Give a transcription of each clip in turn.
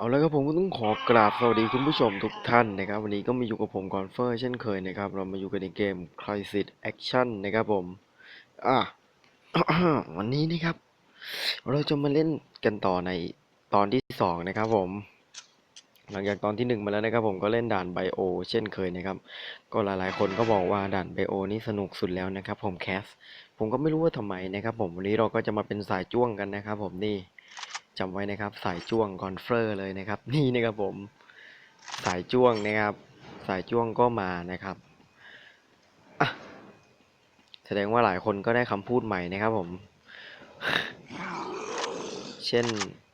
เอาแล้วครับผมก็ต้องขอกราบสวัสดีคุณผู้ชมทุกท่านนะครับ วันนี้ก็มาอยู่กับผมกอนเฟอร์เช่นเคยนะครับ เรามาอยู่กันในเกม Crisis Action นะครับผม อะ วันนี้นะครับ เราจะมาเล่นกันต่อในตอนที่สองนะครับผม หลังจากตอนที่หนึ่งมาแล้วนะครับผมก็เล่นด่านไบโอเช่นเคยนะครับ ก็หลายๆ คนก็บอกว่าด่านไบโอนี่สนุกสุดแล้วนะครับ ผมแคส ผมก็ไม่รู้ว่าทำไมนะครับ ผมวันนี้เราก็จะมาเป็นสายจ้วงกันนะครับ ผมนี่ จำไว้นะครับ สายจ้วงกอนเฟอร์เลยนะครับ นี่นะครับผม สายจ้วงนะครับ สายจ้วงก็มานะครับแสดงว่าหลายคนก็ได้คำพูดใหม่นะครับผม เช่น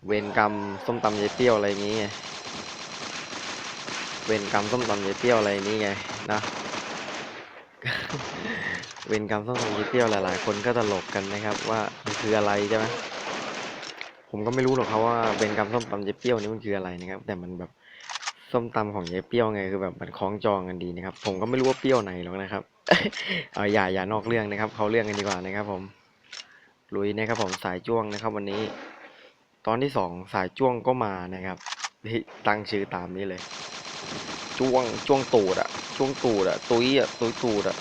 เวรกรรมส้มตำยายเปรี้ยวอะไรอย่างงี้ไง เวรกรรมส้มตำยายเปรี้ยวอะไรนี้ไงนะ เวรกรรมส้มตำยายเปรี้ยวหลายๆ คนก็ตลกกันนะครับ ว่ามันคืออะไรใช่ไหม ผมก็ไม่รู้หรอกครับว่าเวรกรรมส้มตำยายเปี้ยวนี่มันคืออะไรนะครับ แต่มันแบบส้มตำของยายเปี้ยวไงคือแบบมันคล้องจองกันดีนะครับ ผมก็ไม่รู้ว่าเปรี้ยวไหนหรอกนะครับเอาอย่าอย่านอกเรื่องนะครับ เขาเรื่องกันดีกว่านะครับ ผมลุยนะครับ ผมสายจ้วงนะครับ วันนี้ ตอนที่สองสายจ้วงก็มานะครับตั้งชื่อตามนี้เลย จ้วงจ้วงตูดอะจ้วงตูดอะตุ้ยอะตุ้ยตูดอะ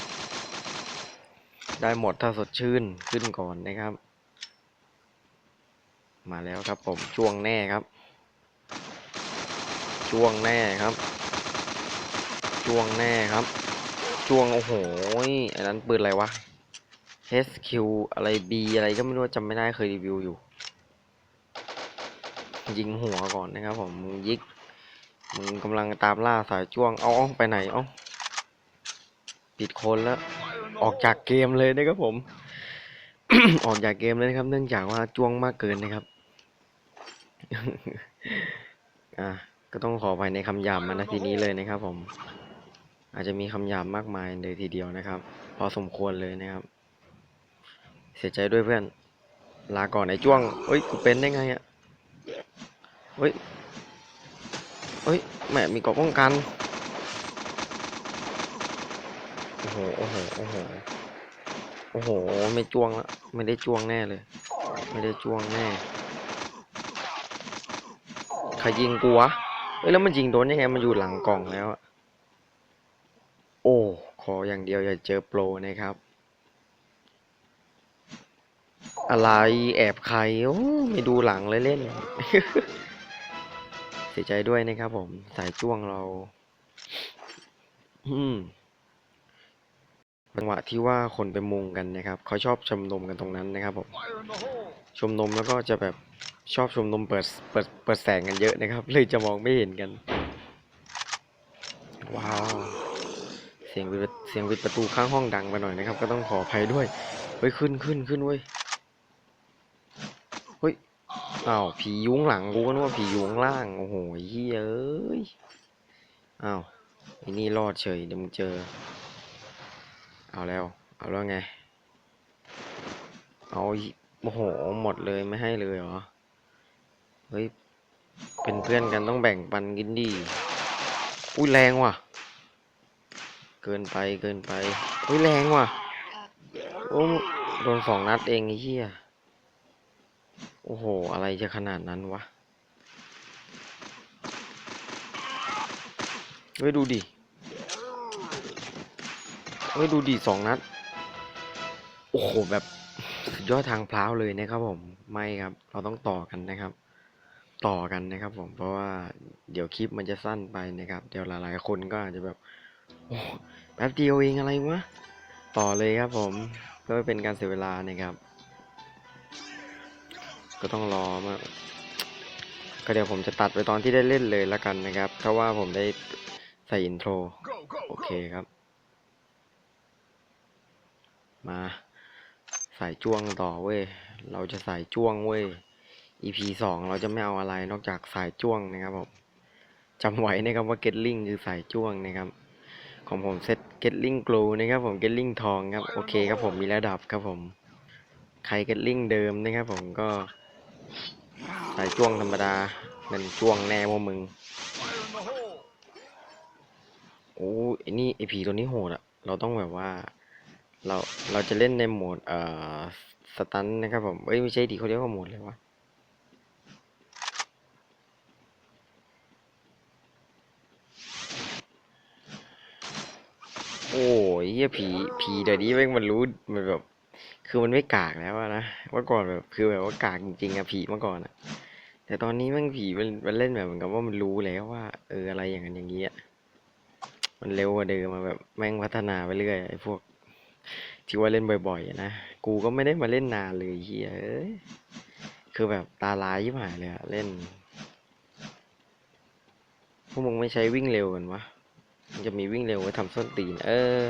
ได้หมดถ้าสดชื่นขึ้นก่อนนะครับ มาแล้วครับผมจ้วงแน่ครับจ้วงแน่ครับจ้วงแน่ครับจ้วงโอ้โหอันนั้นปืนอะไรวะ HQ อะไร B อะไรก็ไม่รู้จำไม่ได้เคยรีวิวอยู่ ยิงหัวก่อนนะครับผมมึงยิกมึงกำลังตามล่าสายจ้วงเอาเอาไปไหนเอาปิดคนแล้ว ออกจากเกมเลยนะครับผม ออกจากเกมเลยนะครับ เนื่องจากว่าจ้วงมากเกินนะครับ อะก็ต้องขอไปในคำหยาบมาณทีนี้เลยนะครับ ผม อาจจะมีคำหยาบมากมายเลยทีเดียวนะครับ พอสมควรเลยนะครับ เสียใจด้วยเพื่อน ลาก่อนไอ้จ้วงเอ้ยกูเป็นได้ไงอะเฮ้ยเฮ้ยแหมมีกาะป้องกันโอ้โหโอ้โหโอ้โหโอ้โห ไม่จ้วงละไม่ได้จ้วงแน่เลย ไม่ได้จ้วงแน่ ครยิงกูวะเฮ้ยแล้วมันยิงโดนยังไงมันอยู่หลังกล่องแล้วอะโอ้ขออย่างเดียวอย่าเจอโปรนะครับ อะไรแอบใครโอ้ไม่ดูหลังเลยเล่น เสียใจด้วยนะครับผมสายจ้วงเรา อืม จังหวะที่ว่าคนไปมุงกันนะครับเขาชอบชมนมกันตรงนั้นนะครับผมชมนมแล้วก็จะแบบชอบชมนมเปิดเปิดเปิดแสงกันเยอะนะครับ เลยจะมองไม่เห็นกัน ว้าวเสียงวิดเสียงวิดประตูข้างห้องดังไปหน่อยนะครับ ก็ต้องขออภัยด้วยเฮ้ยขึ้นขึ้นขึ้นเว้ยเฮ้ยอ้าวผียุ้งหลังกูก็นึกว่าผียุ้งล่างโอ้โหเฮ้ยเอ้ยอ้าวไอ้นี่รอดเฉยเดี๋ยวมึงเจอ เอาแล้ว เอาแล้วไง เอาโอ้โห หมดเลยไม่ให้เลยเหรอ เฮ้ย เป็นเพื่อนกันต้องแบ่งปันกินดี อุ้ยแรงว่ะ เกินไปเกินไป อุ้ยแรงว่ะ โอ้โดนสองนัดเองไอ้เหี้ย โอ้โห อะไรจะขนาดนั้นวะ เฮ้ยดูดิ เฮ้ยดูดิสองนัด โอ้โหแบบยอดทางพร้าวเลยนะครับผมไม่ครับ เราต้องต่อกันนะครับ ต่อกันนะครับ ผมเพราะว่าเดี๋ยวคลิปมันจะสั้นไปนะครับ เดี๋ยวหลายๆคนก็อาจจะแบบโอ้แป๊บเดียวเองอะไรวะต่อเลยครับ ผมเพื่อเป็นการเสียเวลานะครับ ก็ต้องรอมาก็เดี๋ยวผมจะตัดไปตอนที่ได้เล่นเลยละกันนะครับถ้าว่าผมได้ใส่อินโทรโอเคครับ มาใส่จ้วงต่อเว้ย เราจะใส่จ้วงเว้ย EP สองเราจะไม่เอาอะไรนอกจากสายจ้วงนะครับผมจำไว้นะครับว่าเกตลิงคือสายจ้วงนะครับ ของผมเซตเกตลิงกลูนะครับผมเกตลิงทองครับโอเคครับผมมีระดับครับผมใครเกตลิงเดิมนะครับผมก็สายจ้วงธรรมดาเป็นจ้วงแน่ว่ามึงโอ้ไอ้นี่ไอผีตัวนี้โหดอะเราต้องแบบว่า เราเราจะเล่นในโหมดเอ่อสตันนะครับผมเอ้ยไม่ใช่ดีเขาเรียกว่าโหมดเลยวะโอ้ยเฮียผีผีเดี๋ยวนี้แม่งมันรู้มันแบบ คือมันไม่กากแล้วนะเมื่อก่อนแบบคือแบบว่ากากจริงๆอะผีเมื่อก่อนอะแต่ตอนนี้แม่งผีมันมันเล่นแบบเหมือนกับว่ามันรู้แล้วว่า เอออะไรอย่างนั้นอย่างเงี้ยมันเร็วกว่าเดิมมาแบบแม่งพัฒนาไปเรื่อยไอ้พวก ที่ว่าเล่นบ่อยๆนะ กูก็ไม่ได้มาเล่นนานเลยเฮียเอ้ยคือแบบตาลายยิบหายเลยอะเล่น พวกมึงไม่ใช้วิ่งเร็วกันวะ มันจะมีวิ่งเร็วไว้ทำส้นตีน เออ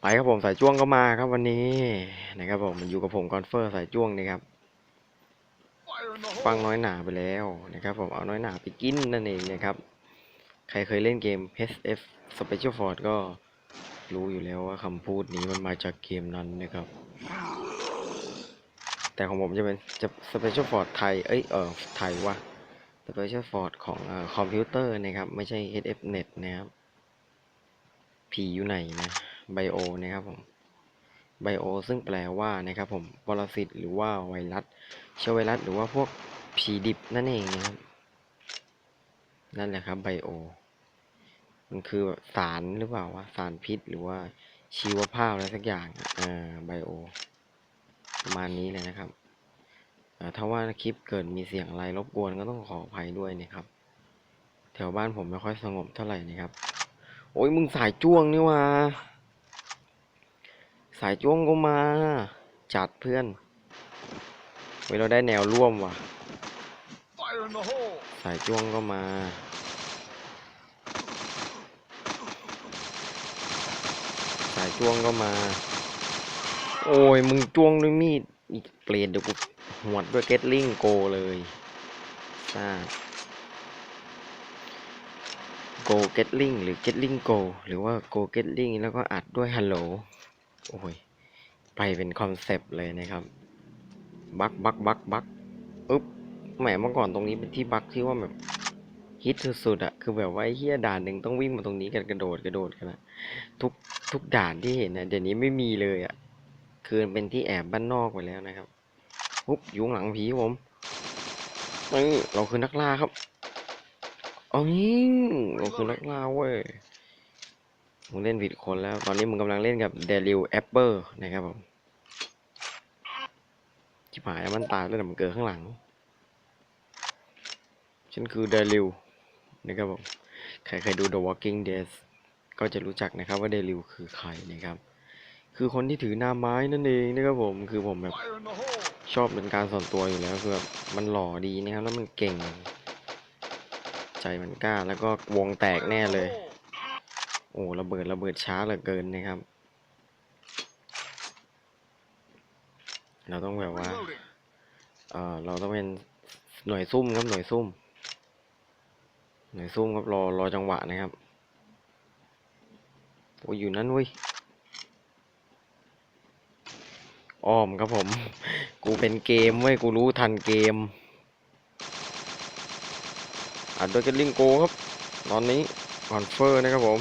ไปครับผมสายจ้วงก็มาครับวันนี้นะครับผมมันอยู่กับผมกอนเฟอร์สายจ้วงนะครับฟังน้อยหนาไปแล้วนะครับผมเอาน้อยหนาไปกินนั่นเองนะครับ ใครเคยเล่นเกม SF Special Force ก็ รู้อยู่แล้วว่าคำพูดนี้มันมาจากเกมนั้นนะครับ แต่ของผมจะเป็นจะ Special Force ไทย เอ้ย เออไทยว่ะ Special Force ของอคอมพิวเตอร์นะครับ ไม่ใช่ HFNet นะครับผีอยู่ไหนนะไบโอนะครับผมไบโอซึ่งแปลว่านะครับผมปรสิตหรือว่าไวรัสเชื้อไวรัสหรือว่าพวกผีดิบนั่นเองนะครับ นั่นแหละครับไบโอ มันคือแบบสารหรือเปล่าวะสารพิษหรือว่าชีวภาพอะไรสักอย่างอะอ่าไบโอ ประมาณนี้เลยนะครับเอ่อถ้าว่าคลิปเกิดมีเสียงอะไรรบกวนก็ต้องขออภัยด้วยนะครับ แถวบ้านผมไม่ค่อยสงบเท่าไหร่นะครับ โอ้ยมึงสายจ้วงนี่หว่าสายจ้วงก็มา จัดเพื่อนเว้ยเราได้แนวร่วมว่ะ Fire in the hole! สายจ้วงก็มา สาย จ้วงก็มา โอ้ยมึงจ้วงด้วยมีดอีกเปลี่ยนเดี๋ยวกูหวดด้วยเกตลิงโกเลยซ่าโกเกตลิงหรือเกตลิงโกหรือว่าโกเกตลิงแล้วก็อัดด้วยฮัลโหลโอ้ยไปเป็นคอนเซปต์เลยนะครับ บักบักบักบักอึ๊บแหมเมื่อก่อนตรงนี้เป็นที่บักที่ว่าแบบ ฮิตสุดๆอะคือแบบว่าไอ้เฮียด่านหนึ่งต้องวิ่งมาตรงนี้กันกระโดดกระโดดกันอะทุกทุกด่านที่เห็นนะเดี๋ยวนี้ไม่มีเลยอะคือเป็นที่แอบบ้านนอกไปแล้วนะครับปุ๊บอยุงหลังผีผมนี่เราคือนักล่าครับเอางี้เราคือนักล่าเว้ยมึงเล่นผิดคนแล้ว ตอนนี้มึงกำลังเล่นกับเดลิวแอปเปอร์นะครับผมชิบหายมันตายแล้วแต่มันเกิดข้างหลัง ฉันคือเดลิว นะครับผมใครเคยดู The Walking Dead ก็จะรู้จักนะครับว่าเดลิวคือใครนะครับ คือคนที่ถือหน้าไม้นั่นเองนะครับผมคือผมแบบชอบเป็นการส่วนตัวอยู่แล้วคือแบบมันหล่อดีนะครับ แล้วมันเก่ง ใจมันกล้าแล้วก็วงแตกแน่เลย โอ้ระเบิดระเบิดช้าเหลือเกินนะครับ เราต้องแบบว่าเออเราต้องเป็นหน่วยซุ่มครับหน่วยซุ่ม หน่วยซุ่มครับรอรอจังหวะนะครับโอ้ยอยู่นั่นเว้ยอ้อมครับผม กูเป็นเกมเว้ยกูรู้ทันเกมอัดโดยเกตลิงโกครับ ตอนนี้คอนเฟอร์นะครับผม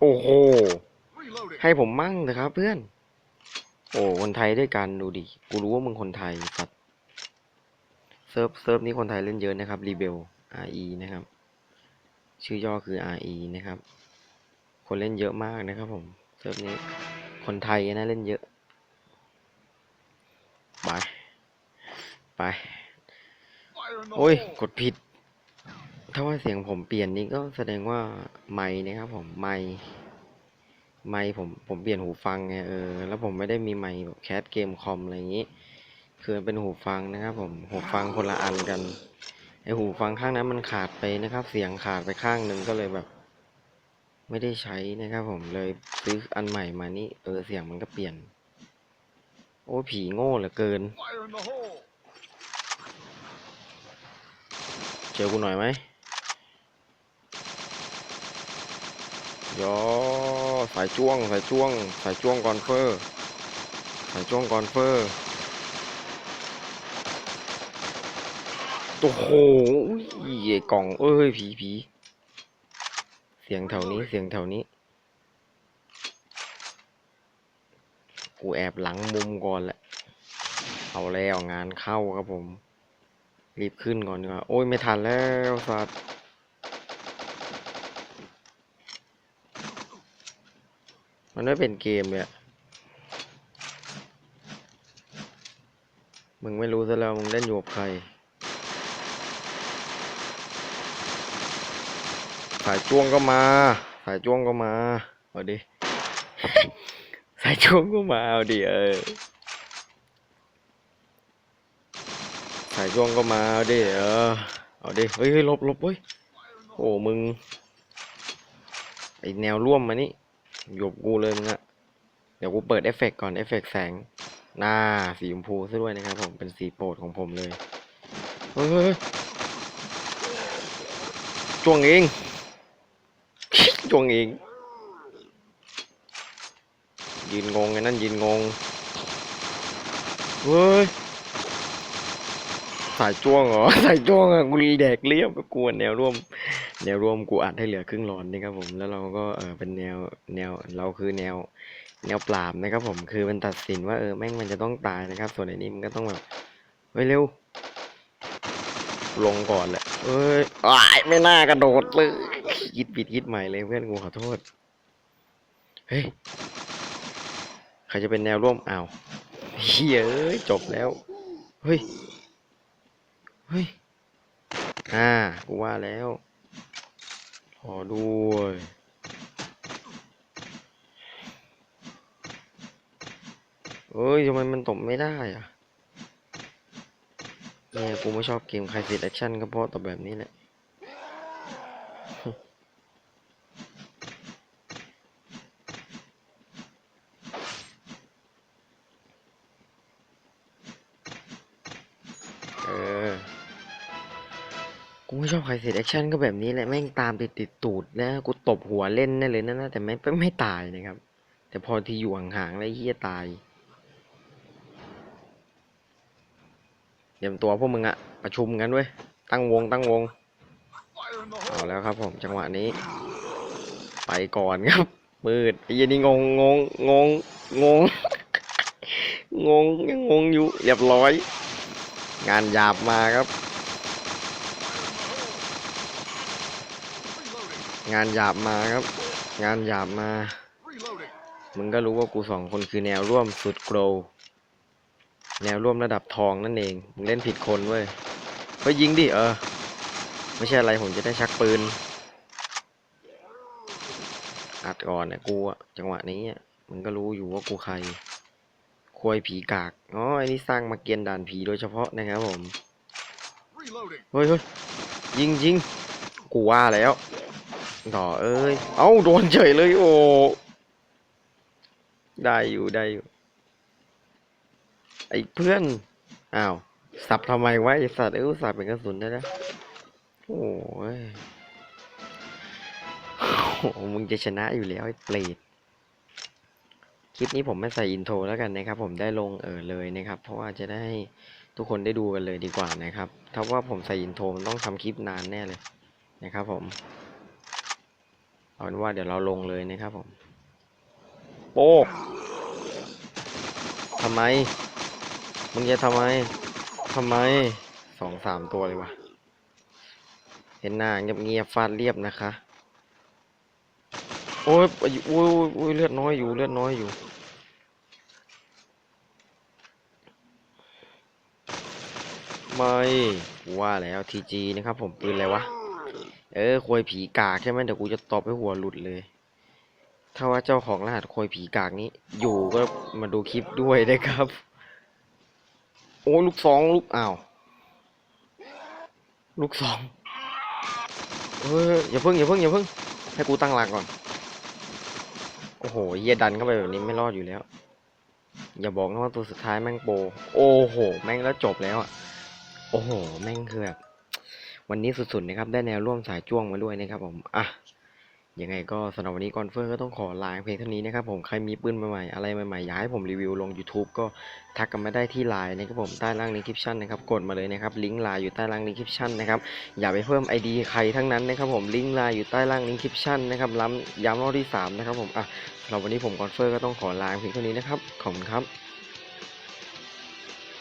โอ้โห ให้ผมมั่งเถอะครับเพื่อน โอ้คนไทยด้วยกันดูดิ กูรู้ว่ามึงคนไทยสัตว ซิร์ฟเซิร์ฟนี้คนไทยเล่นเยอะนะครับรีเบล RE นะครับ ชื่อย่อคือ RE นะครับ คนเล่นเยอะมากนะครับผม เซิร์ฟนี้ คนไทยนะเล่นเยอะ ไป ไป โอ้ย กดผิด ถ้าว่าเสียงผมเปลี่ยนนี่ก็แสดงว่าไม้นะครับผม ไม้ไม้ผม ผมเปลี่ยนหูฟังไงเออ แล้วผมไม่ได้มีไม้แบบแคสเกมคอมอะไรอย่างนี้ คือเป็นหูฟังนะครับ ผมหูฟังคนละอันกันไอหูฟังข้างนั้นมันขาดไปนะครับ เสียงขาดไปข้างหนึ่งก็เลยแบบ ไม่ได้ใช้นะครับ ผมเลยซื้ออันใหม่มานี่เออเสียงมันก็เปลี่ยน โอ้ผีโง่เหลือเกิน เจอกูหน่อยไหมยอสายจ้วงสายจ้วง สายจ้วงกอนเฟอร์ สายจ้วงกอนเฟอร์ โอ้โหไอ้กล่อง เอ้ยผีผีเสียงแถวนี้เสียงแถวนี้ กูแอบหลังมุมก่อนแหละ เอาแล้วงานเข้าครับผม รีบขึ้นก่อนดีกว่า โอ้ยไม่ทันแล้วสัตว์มันไม่เป็นเกมเนี่ยมึงไม่รู้ซะแล้วมึงเล่นอยู่กับใคร สายจ้วงก็มา สายจ้วงก็มา เอาดิ สายจ้วงก็มา เอาดิเออ สายจ้วงก็มา เอาดิ เออ เอาดิ เฮ้ยลบลบเฮ้ย โอ้มึง ไอแนวร่วมมานี่หยบกูเลยมึงอะเดี๋ยวกูเปิดเอฟเฟกต์ก่อน เอฟเฟกต์แสง หน้าสีชมพูซะด้วยนะครับผม เป็นสีโปรดของผมเลย เฮ้ยจ้วงเอง วงเองยืนงงไอ้นั่นยืนงงเฮ้ยสายจ้วงเหรอสายจ้วงอะกูแดกเรียบก็กวนแนวร่วม แนวร่วมกูอัดให้เหลือครึ่งหลอดนี่ครับผมแล้วเราก็เออเป็นแนวแนวเราคือแนวแนวปราบนะครับผมคือมันตัดสินว่าเออแม่งมันจะต้องตายนะครับ ส่วนไอ้นี่มันก็ต้องแบบเฮ้ยเร็วลงก่อนแหละเอ้ยอ้ายไม่น่ากระโดดเลย คิดผิดคิดใหม่เลยเพื่อนกูขอโทษ เฮ้ย ใครจะเป็นแนวร่วมอ้าวเฮ้ยจบแล้ว เฮ้ย เฮ้ย อ่า กูว่าแล้ว ขอด้วยเอ้ยทำไมมันตบไม่ได้อะเนี่ยกูไม่ชอบเกมใครสิแอคชั่นก็เพราะตบแบบนี้แหละ ไม่ชอบใครเสร็จแอคชั่นก็แบบนี้แหละแม่งตามติดติดตูดแล้วกูตบหัวเล่นแน่เลยนะนะแต่ไม่ไม่ตายนะครับ แต่พอที่อยู่ห่างๆแล้วเฮียตายเตรียมตัวพวกมึงอะประชุมกันเว้ยตั้งวงตั้งวงเอาแล้วครับผมจังหวะนี้ ไปก่อนครับ มืดไอ้ยันนี่งงงงงงงงงงยังงงอยู่เรียบร้อย งานหยาบมาครับ งานหยาบมาครับ งานหยาบมา มึงก็รู้ว่ากูสองคนคือแนวร่วมสุดโกรแนวร่วมระดับทองนั่นเอง มึงเล่นผิดคนเว้ยเฮ้ยยิงดิ เออ ไม่ใช่อะไรผมจะได้ชักปืน อัดก่อนนะกูอะจังหวะนี้มึงก็รู้อยู่ว่ากูใครควยผีกาก อ๋อไอ้นี่สร้างมาเกียนด่านผีโดยเฉพาะนะครับผม เฮ้ยเฮ้ยยิงยิงกูว่าแล้ว ต่อเอ้ย เอ้าโดนเฉยเลยโอ้ ได้อยู่ได้อยู่ ไอ้เพื่อน อ้าว สับทำไมวะไอ้สัตว์เอ้ยสับเป็นกระสุนได้แล้วโอ้ยโอ้มึงจะชนะอยู่แล้วไอ้เปรตคลิปนี้ผมไม่ใส่อินโทรแล้วกันนะครับ ผมได้ลงเออเลยนะครับ เพราะว่าจะได้ทุกคนได้ดูกันเลยดีกว่านะครับ ถ้าว่าผมใส่อินโทรมันต้องทำคลิปนานแน่เลยนะครับผม เอาเป็นว่าเดี๋ยวเราลงเลยนะครับผม โป๊กทำไม มึงจะทำไม ทำไม สองสามตัวเลยวะ เห็นหน้าเงียบๆฟาดเรียบนะคะโอ้ยอายุโอ้ยโอ้ยโอ้ยเลือดน้อยอยู่ เลือดน้อยอยู่ ไม่ ว่าแล้วทีจีนะครับผมปืนอะไรวะ เออควยผีกากใช่ไหมเดี๋ยวกูจะตอบให้หัวหลุดเลย ถ้าว่าเจ้าของรหัสควยผีกากนี้ อยู่ก็มาดูคลิปด้วยนะครับ โอ้ลูกสองลูกอ้าว ลูกสองเฮ้ยอย่าเพิ่งอย่าเพิ่งอย่าเพิ่ง ให้กูตั้งหลักก่อน โอ้โหเยียดันเข้าไปแบบนี้ไม่รอดอยู่แล้ว อย่าบอกนะว่าตัวสุดท้ายแม่งโป โอ้โห แม่งแล้วจบแล้วอะ โอ้โห แม่งคือแบบ วันนี้สุดๆนะครับได้แนวร่วมสายจ้วงมาด้วยนะครับผมอะยังไงก็สำหรับวันนี้กอนเฟอร์ก็ต้องขอลาเพียงเท่านี้นะครับผมใครมีปืนใหม่ๆอะไรใหม่ๆอยากให้ผมรีวิวลง YouTube ก็ทักกันมาได้ที่ไลน์นะครับผมใต้ล่างลิงคลิปชั่นนะครับกดมาเลยนะครับลิงก์ไลน์อยู่ใต้ล่างลิงคลิปชั่นนะครับอย่าไปเพิ่ม ID ใครทั้งนั้นนะครับผมลิงก์ไลน์อยู่ใต้ล่างลิงคลิปชั่นนะครับล้ำย้ำรอบที่สามนะครับผมอะสำหรับวันนี้ผมกอนเฟอร์ก็ต้องขอลาเพียงเท่านี้นะครับขอบคุณครับ